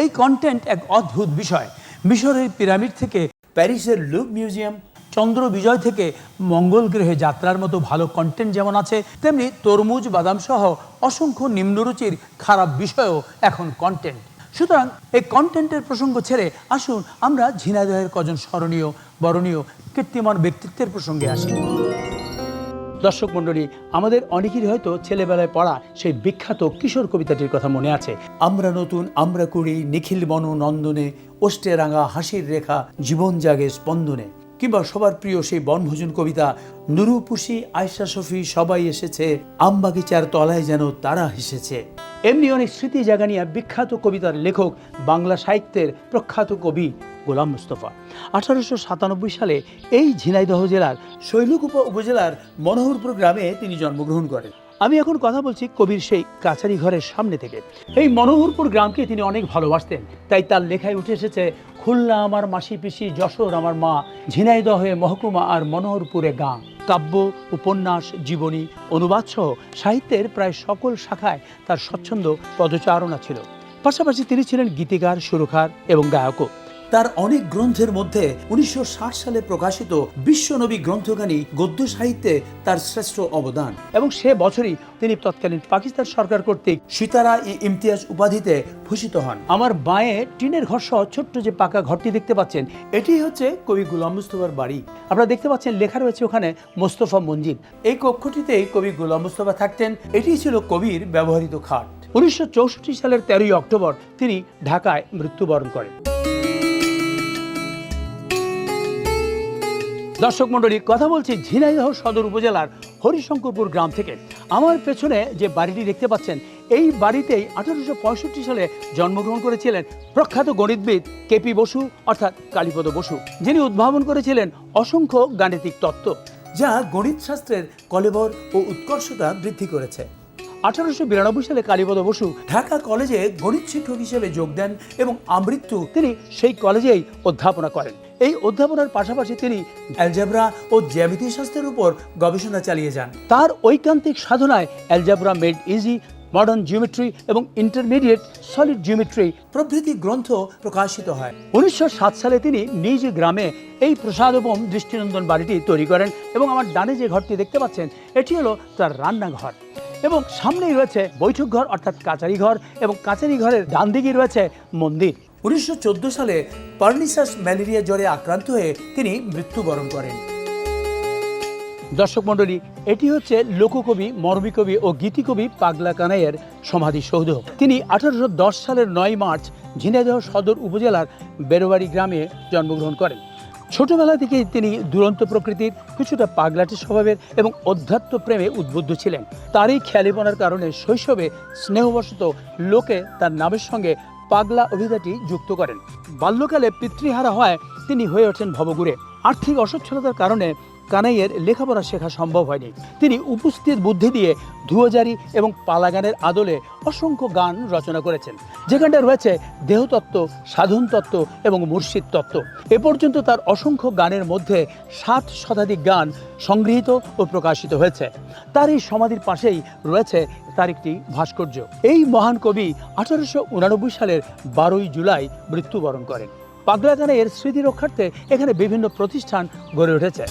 এই কন্টেন্ট এক অদ্ভুত বিষয়। মিশরের পিরামিড থেকে প্যারিসের লুভ মিউজিয়াম, চন্দ্র বিজয় থেকে মঙ্গল গ্রহে যাত্রার মতো ভালো কন্টেন্ট যেমন আছে, তেমনি তরমুজ, বাদাম সহ অসংখ্য নিম্নরুচির খারাপ বিষয়ও এখন কন্টেন্ট সুতরাং এই কন্টেন্টের প্রসঙ্গ ছেড়ে আসুন আমরা ঝিনাইদহের কজন স্মরণীয়, বরণীয়, কীর্তিমান ব্যক্তিত্বের প্রসঙ্গে আসি। দর্শক মণ্ডলী, আমাদের অনেকেরই হয়তো ছেলেবেলায় পড়া সেই বিখ্যাত কিশোর কবিতাটির কথা মনে আছে। আমরা নতুন, আমরা কুড়ি, নিখিল বন নন্দনে ওষ্টে রাঙা হাসির রেখা, জীবন জাগে স্পন্দনে। কিংবা সবার প্রিয় সেই বনভোজন কবিতা, নুরুপুষি আয়সা সফি সবাই এসেছে, আমবাগিচার তলায় যেন তারা হেসেছে। এমনি অনেক স্মৃতি জাগানিয়া বিখ্যাত কবিতার লেখক, বাংলা সাহিত্যের প্রখ্যাত কবি গোলাম মুস্তফা। আঠারোশো সাতানব্বই সালে এই ঝিনাইদহ জেলার শৈলকুপা উপজেলার মনোহরপুর গ্রামে তিনি জন্মগ্রহণ করেন। আমি এখন কথা বলছি কবির সেই কাছারি ঘরের সামনে থেকে। এই মনোহরপুর গ্রামকে তিনি অনেক ভালোবাসতেন, তাই তার লেখায় উঠে এসেছে, খুলনা আমার মাসি পিসি যশোর আমার মা, ঝিনাইদহে মহকুমা আর মনোহরপুরে গাঁ। কাব্য, উপন্যাস, জীবনী, অনুবাদ সহ সাহিত্যের প্রায় সকল শাখায় তার স্বচ্ছন্দ পদচারণা ছিল। পাশাপাশি তিনি ছিলেন গীতিকার, সুরকার এবং গায়কও। তার অনেক গ্রন্থের মধ্যে উনিশশো ষাট সালে প্রকাশিত বিশ্বনবী গ্রন্থখানি গদ্য সাহিত্যে তার শ্রেষ্ঠ অবদান। এবং সে বছরই তিনি তৎকালীন পাকিস্তান সরকার কর্তৃক সিতারা ই ইমতিয়াজ উপাধিতে ভূষিত হন। আমার বাঁয়ে টিনের ঘর সহ ছোট্ট যে পাকা ঘরটি দেখতে পাচ্ছেন, এটি হচ্ছে কবি গুলাম মুস্তফার বাড়ি। আপনারা দেখতে পাচ্ছেন লেখা রয়েছে ওখানে মোস্তফা মঞ্জিল। এই কক্ষটিতেই কবি গুলাম মুস্তফা থাকতেন। এটি ছিল কবির ব্যবহৃত খাট। উনিশশো চৌষট্টি সালের তেরোই অক্টোবর তিনি ঢাকায় মৃত্যুবরণ করেন। দর্শক মণ্ডলী, কথা বলছি ঝিনাইদহ সদর উপজেলার হরিশঙ্করপুর গ্রাম থেকে। আমার পেছনে যে বাড়িটি দেখতে পাচ্ছেন, এই বাড়িতেই আঠারোশো পঁয়ষট্টি সালে জন্মগ্রহণ করেছিলেন প্রখ্যাত গণিতবিদ কেপি বসু, অর্থাৎ কালীপদ বসু, যিনি উদ্ভাবন করেছিলেন অসংখ্য গাণিতিক তত্ত্ব, যা গণিত শাস্ত্রের কলেবর ও উৎকর্ষতা বৃদ্ধি করেছে। আঠারোশো বিরানব্বই সালে কালীপদ বসু ঢাকা কলেজে গণিত শিক্ষক হিসেবে যোগ দেন এবং আমৃত্যু তিনি সেই কলেজেই অধ্যাপনা করেন। এই অধ্যাপনার পাশাপাশি তিনি অ্যালজাবরা ও জ্যামিতি শাস্ত্রের উপর গবেষণা চালিয়ে যান। তার ঐকান্তিক সাধনায় algebra made easy, modern geometry এবং ইন্টারমিডিয়েট সলিড জিওমেট্রি প্রভৃতি গ্রন্থ প্রকাশিত হয়। উনিশশো সাত সালে তিনি নিজ গ্রামে এই প্রসাদোপম দৃষ্টিনন্দন বাড়িটি তৈরি করেন এবং আমার ডানে যে ঘরটি দেখতে পাচ্ছেন, এটি হলো তার রান্নাঘর এবং সামনেই রয়েছে বৈঠক ঘর অর্থাৎ কাচারি ঘর এবং কাচারি ঘরের ডান দিকেই রয়েছে মন্দির। উনিশশো চোদ্দ সালে পার্নিসাস ম্যালেরিয়া জ্বরে আক্রান্ত হয়ে তিনি মৃত্যুবরণ করেন। দর্শক মণ্ডলী, এটি হচ্ছে লোককবি, মর্মিকবি ও গীতিকবি পাগলা কানাইয়ের সমাধিসৌধ তিনি আঠারোশো দশ সালের নয় মার্চ ঝিনাইদহ সদর উপজেলার বেরোবাড়ি গ্রামে জন্মগ্রহণ করেন। ছোটবেলা থেকেই তিনি দুরন্ত প্রকৃতির, কিছুটা পাগলাটে স্বভাবের এবং অধ্যাত্ম প্রেমে উদ্বুদ্ধ ছিলেন। তারই খেয়ালিপনার কারণে শৈশবে স্নেহবশত লোকে তার নামের সঙ্গে পাগলা অভিধাটি যুক্ত করেন। বাল্যকালে পিতৃহারা হয় তিনি হয়ে ওঠেন ভবগুরে আর্থিক অসচ্ছলতার কারণে কানাইয়ের লেখাপড়া শেখা সম্ভব হয়নি। তিনি উপস্থিত বুদ্ধি দিয়ে ধুয়োজারি এবং পালাগানের আদলে অসংখ্য গান রচনা করেছেন। যেখানটা রয়েছে দেহতত্ত্ব সাধন তত্ত্ব এবং মুর্শিদ তত্ত্ব এ পর্যন্ত তার অসংখ্য গানের মধ্যে সাত শতাধিক গান সংগৃহীত ও প্রকাশিত হয়েছে। তার এই সমাধির পাশেই রয়েছে তার একটি ভাস্কর্য। এই মহান কবি আঠারোশো উনানব্বই সালের বারোই জুলাই মৃত্যুবরণ করেন। পাগলা গানের স্মৃতি রক্ষার্থে এখানে বিভিন্ন প্রতিষ্ঠান গড়ে উঠেছে।